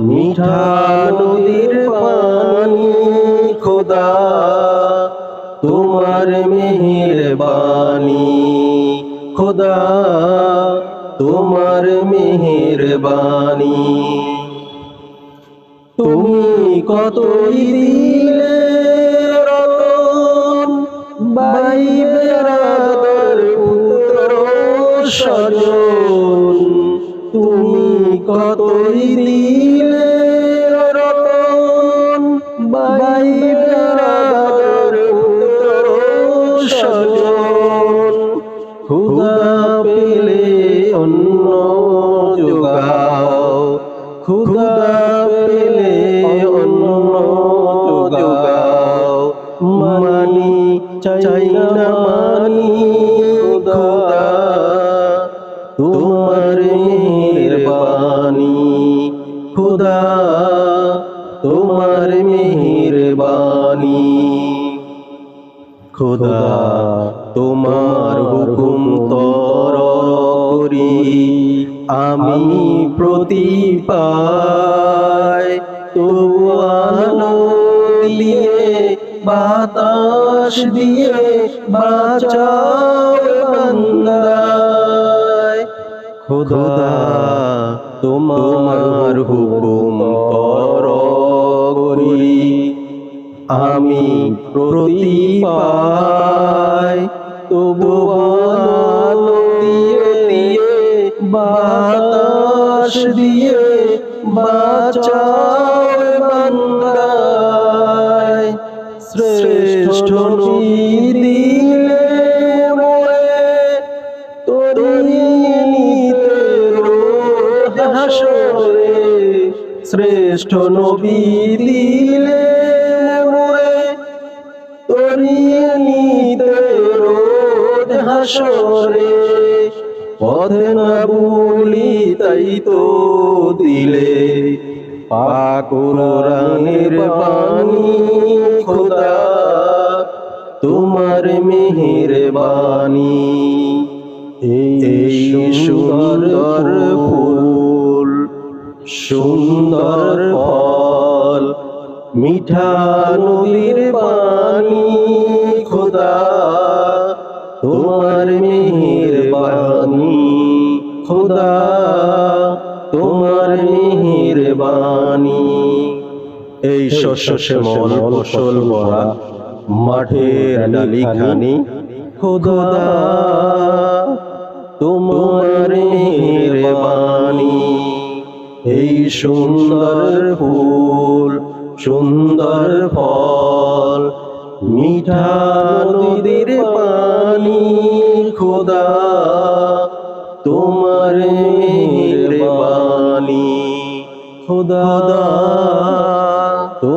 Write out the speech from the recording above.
মিঠা নদীর পানি, খোদা, তোমার মেহের বাণী খোদা, তোমার মেহের বাণী তুমি কতই দিলে বাই বেড়াদার পুত্র স্বজন তুমি কতই দিলে রতন বাই পুত্র স্বজন খুদা পেলে অন্য যোগাও খুদা পেলে অন্য যোগাও মানি চাই না খোদা, তোমার হুকুম তর আমি প্রতি পাই বাতাস দিয়ে বাঁচাও খোদা, তোমার হুকুম তর করি। আমি প্রতি তবু দিয়ে দিয়ে বাতাস দিয়ে বান্দায় শ্রেষ্ঠ শ্রেষ্ঠ নবী দিলে হাসরে পথে না ভুলি তাই তো দিলে। পাকুরানের বাণী খোদা, তোমার মেহের বাণী। এই সুন্দর ফুল, সুন্দর ফল, মিঠা নদীর পানি খোদা। এই শস্য শ্যামল ফসল ভরা মাঠের ডালিখানি। খোদা, তোমার এই সুন্দর ফুল, সুন্দর ফল, মিঠা নদীর পানি। খোদা, তোমার মেহেরবানি। খোদা ಮತ್ತು